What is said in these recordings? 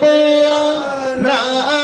বেয়া না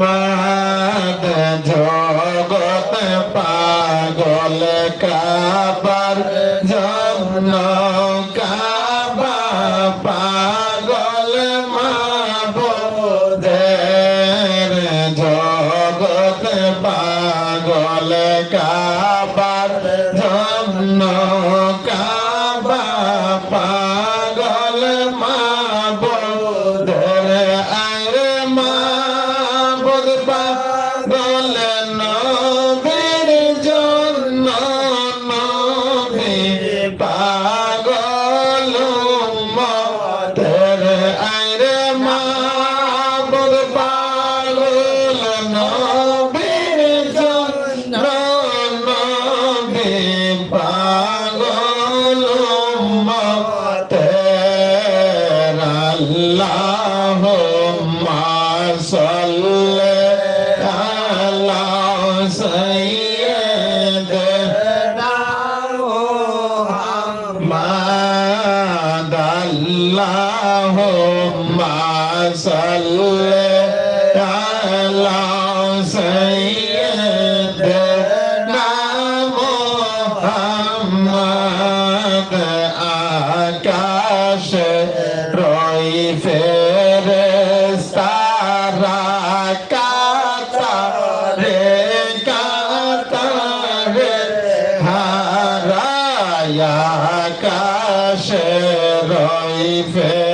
মাদ ঝড় اللهم صل على سيدنا محمد آكاش روي فرستارا كاتا ركاتا رهارا يا آكاش রয় ফে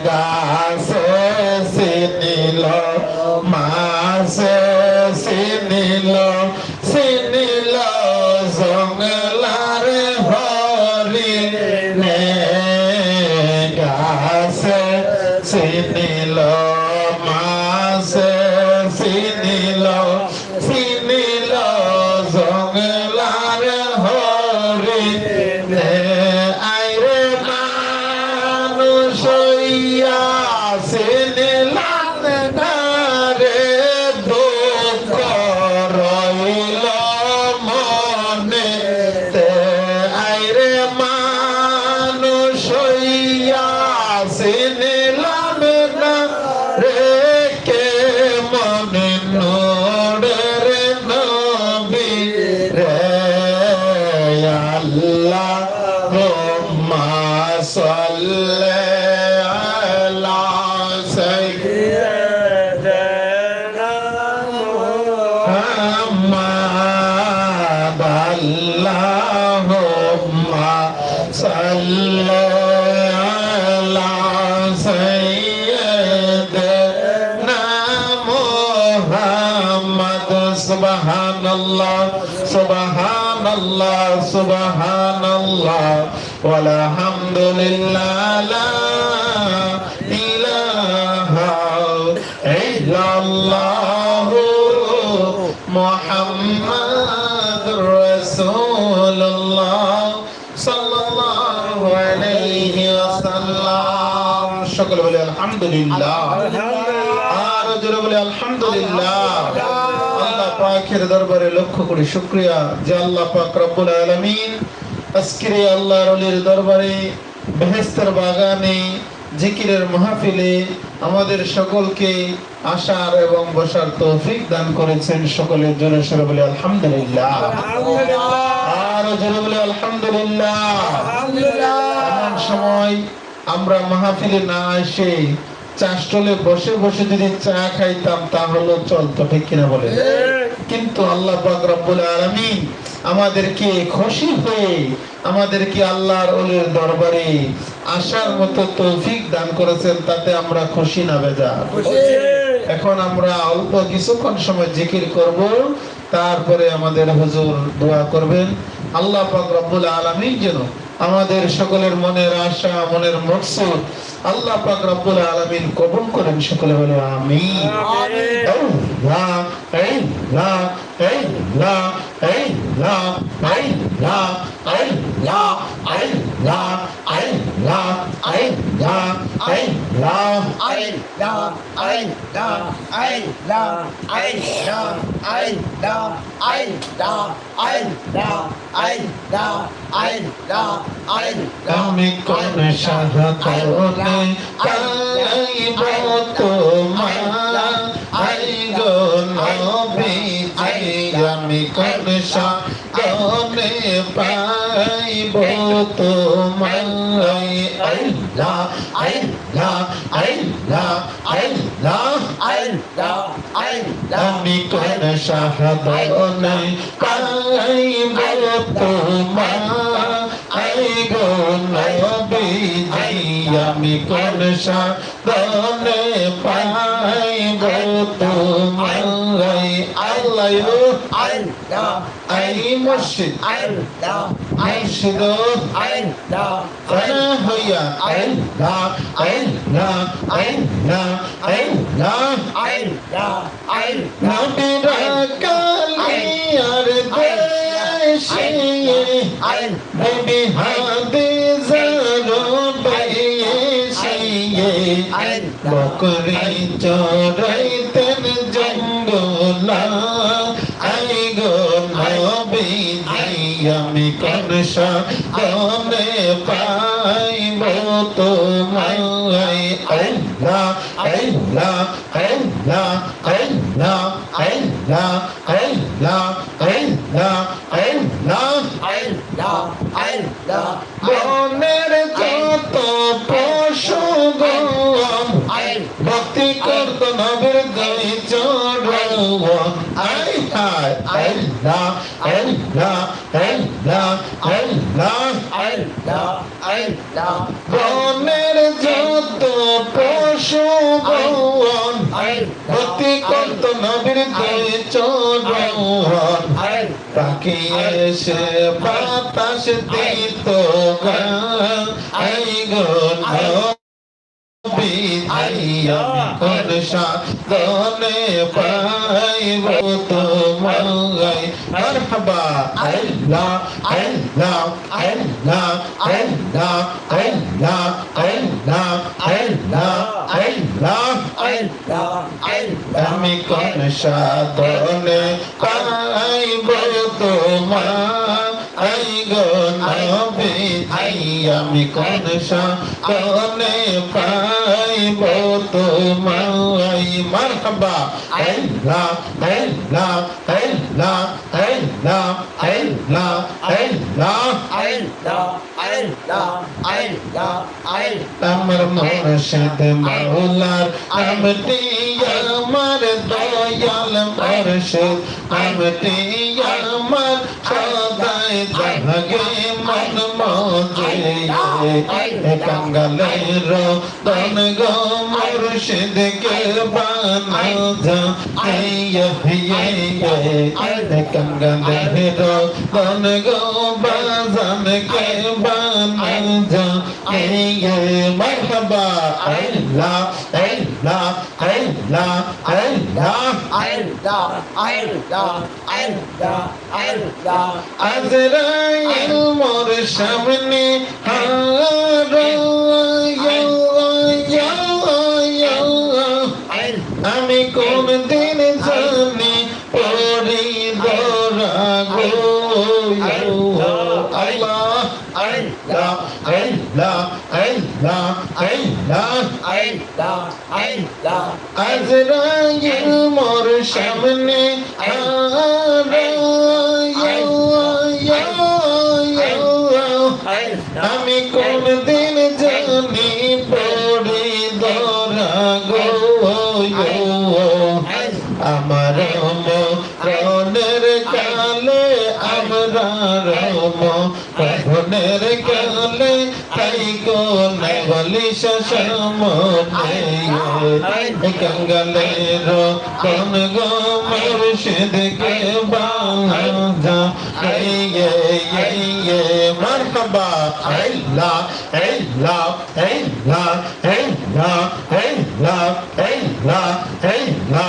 God. সুবহানাল্লাহ সুবহানাল্লাহ ওয়াল হামদুলিল্লাহ লা ইলাহা ইল্লাল্লাহ মুহাম্মাদুর রাসূলুল্লাহ সাল্লাল্লাহু আলাইহি ওয়াসাল্লাম। সকলে বলে আলহামদুলিল্লাহ। আর জোরে বলে আলহামদুলিল্লাহ। পাকের দরবারে লক্ষ্য করি শুকরিয়া যে আল্লাহ পাক রব্বুল আলামিন আজকের এই আল্লাহর ওলির দরবারে বেহেস্তের বাগানে জিকিরের মাহফিলে আমাদের সকলকে আসার এবং বসার তৌফিক দান করেছেন সকলের জন্য সরে বলে আলহামদুলিল্লাহ। আর জোরে বলে আলহামদুলিল্লাহ। এমন সময় আমরা মাহফিলে না এসে চাষটলে বসে বসে যদি চা খাইতাম তাহলে চলতো ঠিক কিনা বলে কিন্তু আল্লাহ পাক রব্বুল আলামিন আমাদেরকে খুশি হয়ে আমাদেরকে আল্লাহর ওলির দরবারে আসার মতো তৌফিক দান করেছেন তাতে আমরা খুশি না বেজা। এখন আমরা অল্প কিছুক্ষণ সময় জিকির করব তারপরে আমাদের হুজুর দোয়া করবেন। আল্লাহ পাক রব্বুল আলামিন যেন আমাদের সকলের মনের আশা মনের মকসুদ আল্লাহ পাক রব্বুল আলামিন কবুল করেন সকলে বলে আমিন। আল্লাহ আল্লাহ আল্লাহ আল্লাহ আল্লাহ আল্লাহ আল্লাহ আল্লাহ আল্লাহ আল্লাহ আমি কোন সাহায্যে তোমায় আল্লাহ আল্লাহ আল্লাহ আল্লাহ আল্লাহ আল্লাহ আমি কোন সাহাবায় কালাই বল তোমায় আই গো নবী পাই গো তোমায় আল্লাহ أي مسجد مسجد فلا هيا عين لا عين لا عين لا عين لا عين لا عين لا بدركالي أردشي ببهادي زربيشي بكري جريتن جنگلا আমি কোন সাধনে পাইব তোমায়। আল্লাহ আল্লাহ আল্লাহ আল্লাহ আল্লাহ আল্লাহ। alif lam alif lam alif lam alif lam alif lam বনের যত পশু বন ভক্তি করত নবীর দুই চৌবন তাকিয়ে সে বাতাস দিত গান এই গুণ বিধাইয়া কোন সাধনে পাইব তোমায়। মারহাবা, আল্লাহ আল্লাহ আল্লাহ আল্লাহ আল্লাহ আল্লাহ আল্লাহ আল্লাহ আমি কোন সাধনে পাইব তোমার আই গো আই আমি কোন সাধনে পাইব তোমায় মারহাবা আল্লাহ আল্লাহ আল্লাহ আল্লাহ আল্লাহ আল্লাহ আমার মুর্শিদ মাওলার আমটি আমার দয়াল মুর্শিদ আমার জাগে মন মজে কাঙ্গালের দন গো মুর্শিদ কে বানা যা কাঙ্গালের দন গো বাজান কে Hey, merhaba. Allah, Allah, Allah, Allah. Allah, Allah, Allah, Allah. Azrail মোর সামনে আল্লাহ আমি কোন দিন জানি পড়ি দরা গো আল্লাহ عين لام عين لام عين لام عين لام عين لام عين لام عزرائيل মোর সামনে আমি কোন আমার মনের কালে তাই গো নবলি সমনে গঙ্গলের কোন গো মুর্শিদ কে বাঁধা ইয়ে ইয়ে মারহাবা। আল্লাহ আল্লাহ আল্লাহ আল্লাহ আল্লাহ আল্লাহ আল্লাহ আল্লাহ